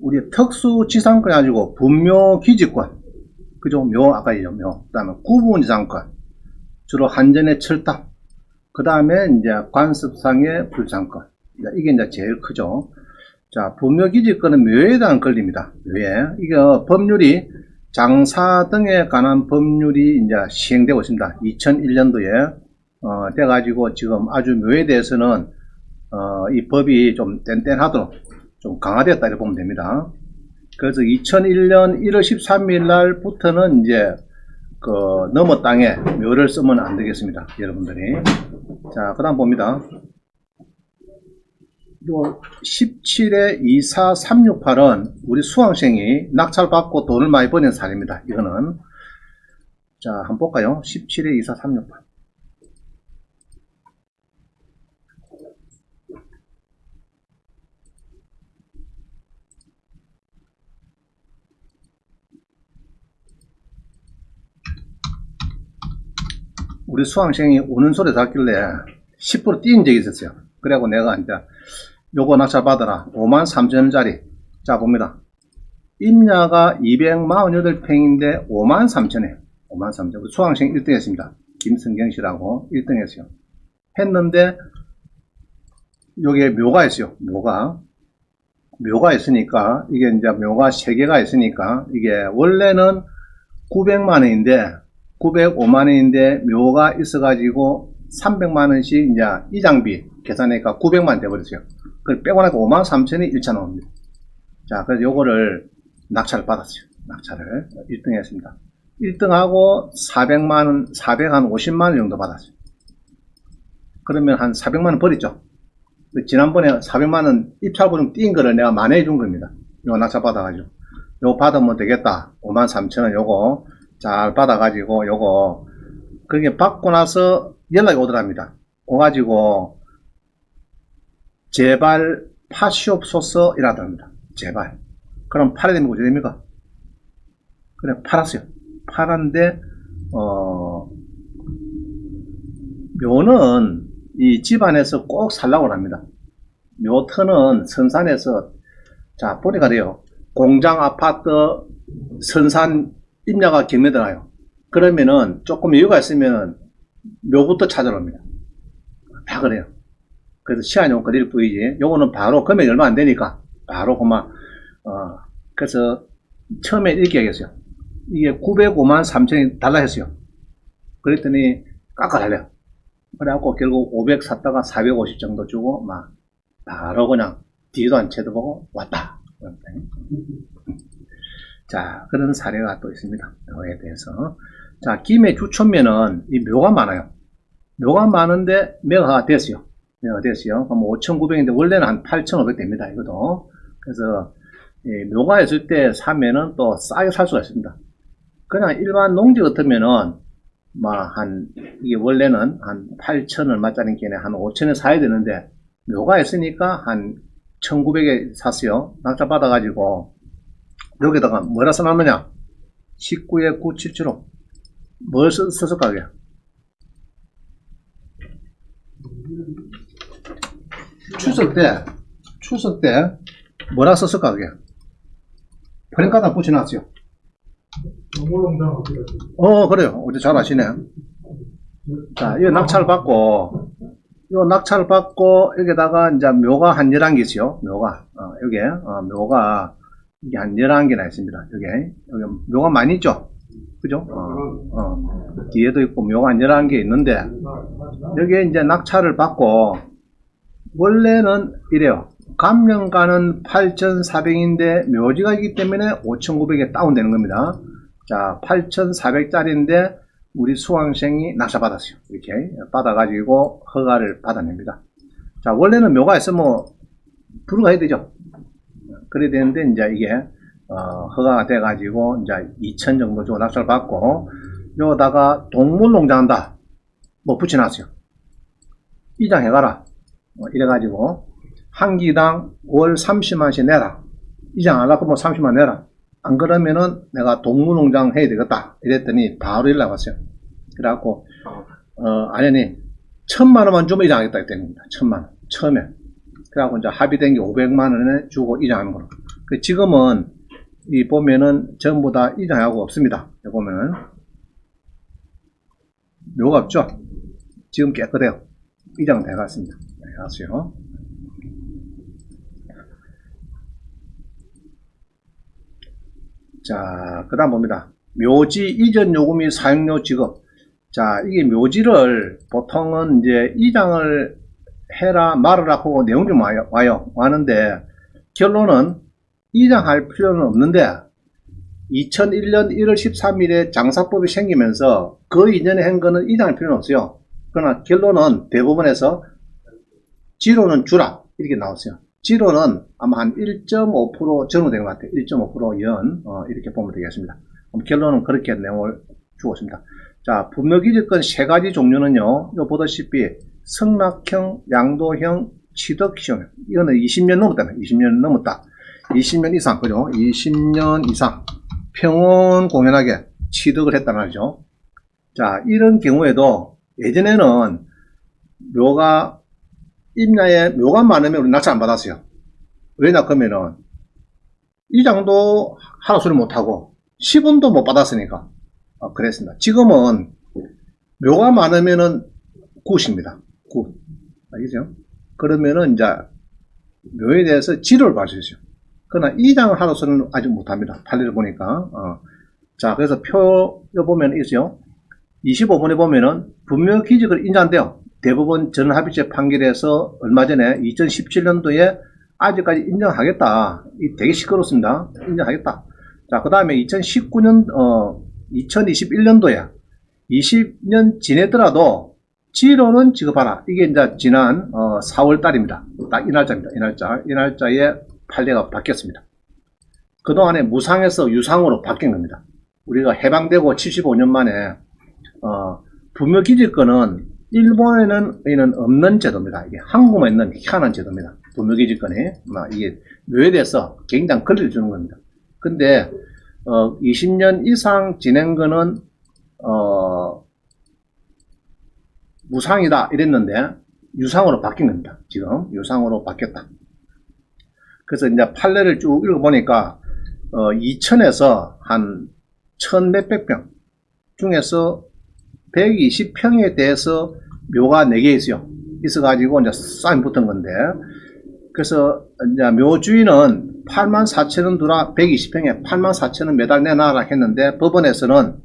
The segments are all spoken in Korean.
우리 특수지상권 가지고 분묘 기지권, 그죠? 묘, 아까 얘기했죠, 묘. 그 다음에 구분지상권, 주로 한전의 철탑, 그 다음에 이제 관습상의 불상권. 이게 이제 제일 크죠. 자, 분묘기지권은 묘에 대한 권리입니다. 묘에. 이게 법률이 장사 등에 관한 법률이 이제 시행되고 있습니다. 2001년도에 어, 돼가지고 지금 아주 묘에 대해서는 어, 이 법이 좀 뗀뗀하도록 좀 강화되었다 이렇게 보면 됩니다. 그래서 2001년 1월 13일 날부터는 이제 그 넘어 땅에 묘를 쓰면 안 되겠습니다. 여러분들이. 자, 그 다음 봅니다. 요 17에 24368은 우리 수강생이 낙찰 받고 돈을 많이 버는 사례입니다. 이거는. 자, 한번 볼까요? 17에 24368. 우리 수강생이 우는 소리 듣길래 10%뛴 적이 있었어요. 그래갖고 내가 이제 요거 낙찰 받아라. 5만 3천원짜리. 자, 봅니다. 임야가 248평인데 5만 3천에 5만 3천. 수강생 1등 했습니다. 김승경 씨라고 1등 했어요. 했는데, 요게 묘가 있어요. 묘가. 묘가 있으니까, 이게 이제 묘가 3개가 있으니까, 이게 원래는 900만 원인데, 905만 원인데, 묘가 있어가지고, 300만 원씩 이제 이장비 계산하니까 900만 돼버렸어요. 그걸 빼고 나니까 5만 3천이 1차 나옵니다. 자, 그래서 요거를 낙찰을 받았어요. 낙찰을 1등 했습니다. 1등하고 400만 원, 450만 원 정도 받았어요. 그러면 한 400만 원 버렸죠. 그 지난번에 400만 원 입찰보증 띈 거를 내가 만회해 준 겁니다. 요거 낙찰 받아가지고. 요거 받으면 되겠다. 5만 3천 원 요거 잘 받아가지고 요거 그게 받고 나서 연락이 오더랍니다. 오가지고 제발 파시옵소서 이라답니다. 제발. 그럼 팔아야 되면 어떻게 됩니까? 그래 팔았어요. 팔았는데 어 묘는 이 집안에서 꼭 살라고 합니다. 묘 터는 선산에서 자 보니까 돼요. 공장 아파트 선산 임야가 경매되나요? 그러면은 조금 여유가 있으면 묘부터 찾아옵니다. 다 그래요. 그래서 시간이 좀 걸릴 뿐이지. 요거는 바로 금액이 얼마 안 되니까 바로 그만 어 그래서 처음에 이렇게 얘기했어요. 이게 905만 3천이 달라 했어요. 그랬더니 깎아달래요. 그래갖고 결국 500 샀다가 450 정도 주고 막 바로 그냥 뒤도 안 쳐다보고 왔다. 자 그런 사례가 또 있습니다. 묘에 대해서. 자 김해 주천면은 이 묘가 많아요. 묘가 많은데 매가 됐어요. 매가 됐어요. 그럼 5,900인데 원래는 한 8,500 됩니다. 이것도. 그래서 이 묘가 있을 때 사면은 또 싸게 살 수가 있습니다. 그냥 일반 농지 같으면은 뭐한 이게 원래는 한 8천 얼마짜리 게네 한 5천에 사야 되는데 묘가 있으니까 한 1,900에 샀어요. 낙찰 받아가지고 여기다가 뭐라 써놨느냐? 19에 977호 뭘 써, 썼을까 그게? 추석 때 추석 때 뭐라 썼을까 그게? 프랭카다 붙여놨어요. 어, 그래요. 어제 잘 아시네. 자, 이 낙찰 받고, 이 낙찰 받고, 여기다가 이제 묘가 한 11개 있어요. 묘가. 어, 여기, 어, 묘가, 이게 한 11개나 있습니다. 여기, 여기 묘가 많이 있죠? 그죠? 어, 어. 뒤에도 있고 묘가 한 11개 있는데, 여기에 이제 낙찰을 받고, 원래는 이래요. 감명가는 8,400인데 묘지가 있기 때문에 5,900에 다운되는 겁니다. 자, 8,400짜리인데 우리 수강생이 낙찰받았어요. 이렇게 받아가지고 허가를 받아냅니다. 자, 원래는 묘가 있으면 불가해야 되죠. 그래야 되는데 이제 이게 어, 허가가 돼가지고 이제 2천 정도 주고 낙찰 받고 여기다가 동물농장 한다. 뭐 붙여놨어요. 이장해가라. 뭐 이래가지고 한 기당 월 30만씩 내라. 이장 안 하고 뭐 30만 내라. 안 그러면은 내가 동물농장 해야 되겠다. 이랬더니 바로 연락 왔어요. 그래갖고, 어, 아니니, 천만 원만 주면 이장하겠다. 이랬답니다. 천만 원. 처음에. 그래갖고 이제 합의된 게 500만 원에 주고 이장하는 거로. 그 지금은 이 보면은 전부 다 이장하고 없습니다. 여기 보면은 묘가 없죠? 지금 깨끗해요. 이장 돼갔습니다. 네, 알았어요. 자, 그 다음 봅니다. 묘지 이전 요금이 사용료 지급. 자, 이게 묘지를 보통은 이제 이장을 해라 말으라 하고 내용 좀 와요. 와요. 와는데 결론은 이장할 필요는 없는데 2001년 1월 13일에 장사법이 생기면서 그 이전에 한 거는 이장할 필요는 없어요. 그러나 결론은 대부분에서 지로는 주라 이렇게 나왔어요. 지로는 아마 한 1.5% 정도 된 것 같아요. 1.5%연 어, 이렇게 보면 되겠습니다. 결론은 그렇게 내용을 주었습니다. 자, 분묘기지권 세 가지 종류는요. 요 보다시피 승낙형, 양도형, 취득형. 이거는 20년 넘었다. 20년 넘었다. 20년 이상, 그죠? 20년 이상 평온 공연하게 취득을 했단 말이죠. 자, 이런 경우에도 예전에는 묘가 임야에 묘가 많으면 우리 낙찰 안 받았어요. 왜냐 그러면은 이장도 소리 못하고 10원도 못 받았으니까 어, 그랬습니다. 지금은 묘가 많으면은 굿입니다. 굿. 알겠죠? 그러면은 이제 묘에 대해서 지도를 있어요. 그러나 이장을 하루서는 아직 못합니다. 판례를 보니까. 어. 자, 그래서 표, 요 보면 있어요. 25번에 보면은 분묘 기직을 인정한대요. 대부분 전합의체 판결에서 얼마 전에 2017년도에 아직까지 인정하겠다. 이 되게 시끄럽습니다. 인정하겠다. 자, 그 다음에 2019년, 어, 2021년도에 20년 지내더라도 지로는 지급하라. 이게 이제 지난 어, 4월 달입니다. 딱 이 날짜입니다. 이 날짜. 이 날짜에 판례가 바뀌었습니다. 그동안에 무상에서 유상으로 바뀐 겁니다. 우리가 해방되고 75년 만에 어, 분묘기지권은 일본에는 이는 없는 제도입니다. 이게 한국만 있는 희한한 제도입니다. 분묘기지권이 막 이게 묘에 대해서 굉장히 권리를 주는 겁니다. 근데 어, 20년 이상 지낸 거는 어, 무상이다 이랬는데 유상으로 바뀐 겁니다. 지금 유상으로 바뀌었다. 그래서 이제 판례를 쭉 읽어보니까 어, 2천에서 한 천 몇백 평 중에서 120평에 대해서 묘가 4개 있어요. 있어가지고 이제 싸움 붙은 건데 그래서 이제 묘 주인은 8만 4천 원 두라 120평에 8만 4천 원 매달 내놔라 했는데 법원에서는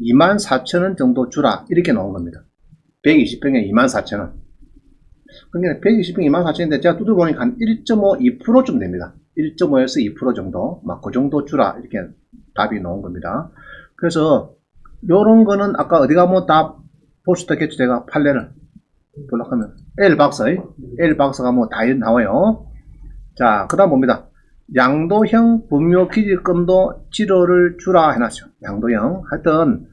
2만 4천 원 정도 주라 이렇게 나온 겁니다. 120평에 2만 4천 원. 그러니까 120평 2만 4천인데 제가 두드려보니까 한 1.5, 2%쯤 됩니다. 1.5에서 2% 정도, 막 그 정도 주라 이렇게 답이 나온 겁니다. 그래서 요런 거는 아까 어디 가면 다 볼 수 있겠죠. 제가 판례를 볼락하면 L 박사, L 박사가 뭐 다 나와요. 자, 그 다음 봅니다. 양도형 분묘 기지금도 지로를 주라 해놨죠. 양도형. 하여튼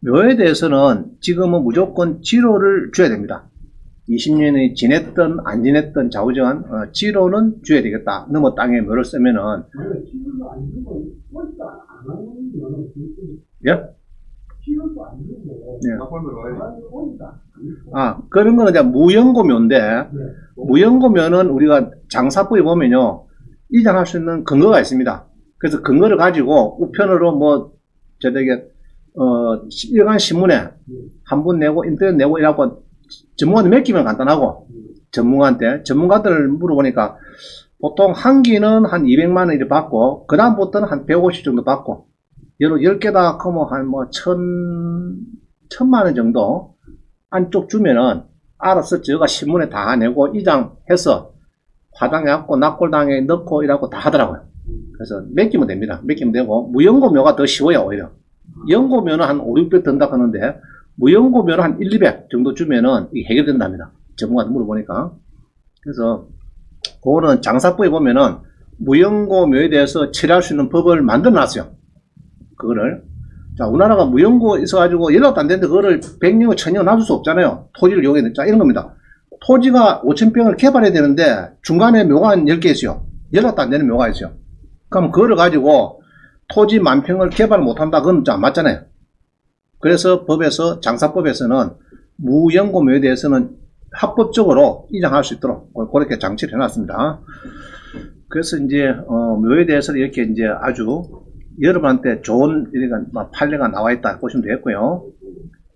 묘에 대해서는 지금은 무조건 지로를 줘야 됩니다. 20년이 지냈던 안 지냈던 좌우지간 어, 지로는 줘야 되겠다. 너무 땅에 묘를 쓰면은 예? 예. 아 그런 거는 이제 무연고묘인데 네. 무연고묘는 우리가 장사법에 보면요 이장할 수 있는 근거가 있습니다. 그래서 근거를 가지고 우편으로 뭐 저에게 어 일간 신문에 한 분 내고 인터넷 내고 이라고 전문가한테 맡기면 간단하고 전문가한테 전문가들을 물어보니까 보통 한 기는 한 200만 원 이렇게 받고 그 다음부터는 한 150 정도 받고 여러 10개다 하면 한뭐 천, 천만 원 정도 안쪽 주면은 알아서 저가 신문에 다 내고 이장 해서 화장해갖고 납골당에 넣고 이라고 다 하더라고요. 그래서 맡기면 됩니다. 맡기면 되고 무연고묘가 더 쉬워요 오히려. 연고묘는 한 5, 600 든다 하는데 무연고묘는 한 1, 200 정도 주면은 해결된답니다. 전문가한테 물어보니까. 그래서 그거는 장사법에 보면은 무연고묘에 대해서 처리할 수 있는 법을 만들어 놨어요. 그거를. 자, 우리나라가 무연고 있어가지고 연락도 안 되는데 그거를 100년, 1000년 놔둘 수 없잖아요. 토지를 이용해야 자, 이런 겁니다. 토지가 5,000평을 개발해야 되는데 중간에 묘가 한 10개 있어요. 연락도 안 되는 묘가 있어요. 그럼 그거를 가지고 토지 만 평을 개발 못한다. 그건 안 맞잖아요. 그래서 법에서, 장사법에서는 무연고묘에 대해서는 합법적으로 이장할 수 있도록 그렇게 장치를 해놨습니다. 그래서 이제 어, 묘에 대해서 이렇게 이제 아주 여러분한테 좋은 막 판례가 나와 있다 보시면 되겠고요.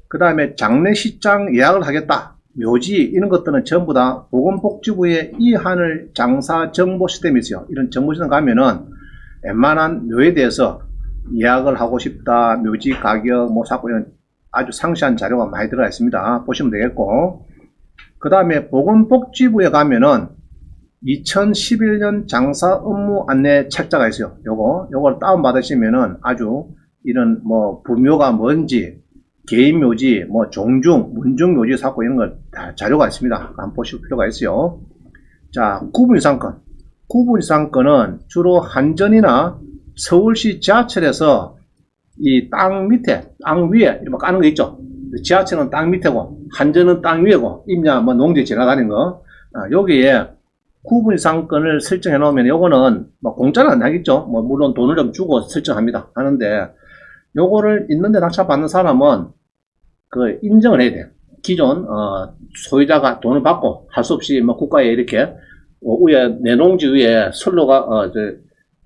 그 다음에 장례식장 예약을 하겠다. 묘지 이런 것들은 전부 다 보건복지부의 이하늘 장사 정보 시스템이 있어요. 이런 정보 시스템 가면은 웬만한 묘에 대해서 예약을 하고 싶다. 묘지 가격 뭐 사고 이런 아주 상세한 자료가 많이 들어가 있습니다. 보시면 되겠고 그 다음에 보건복지부에 가면은 2011년 장사 업무 안내 책자가 있어요. 요거, 요걸 다운받으시면은 아주 이런 뭐 부묘가 뭔지, 개인 묘지, 뭐 종중, 문중 묘지 사고 이런 걸 다 자료가 있습니다. 한번 보실 필요가 있어요. 자, 구분 이상권. 구분 이상권은 주로 한전이나 서울시 지하철에서 이 땅 밑에, 땅 위에 이렇게 까는 거 있죠. 지하철은 땅 밑에고, 한전은 땅 위에고, 임야 뭐 농지 지나다니는 거. 아, 여기에 구분 이상권을 설정해 놓으면 요거는 뭐 공짜는 안 하겠죠. 뭐 물론 돈을 좀 주고 설정합니다. 하는데 요거를 있는데 낙찰 받는 사람은 그 인정을 해야 돼요. 기존 어, 소유자가 돈을 받고 할 수 없이 뭐 국가에 이렇게 어, 위에 내 농지 위에 선로가 어, 저,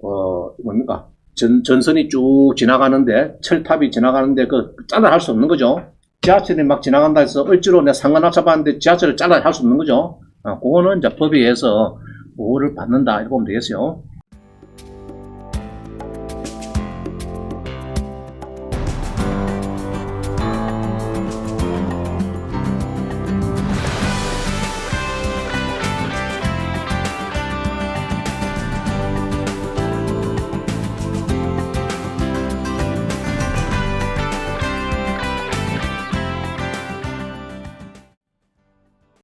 어 뭡니까 전, 전선이 쭉 지나가는데 철탑이 지나가는데 그 잘라 할수 없는 거죠. 지하철이 막 지나간다 해서 억지로 내 낙찰 받는데 지하철을 잘라 할수 없는 거죠. 아, 그거는 이제 법에 의해서 보호를 받는다 이렇게 보면 되겠어요.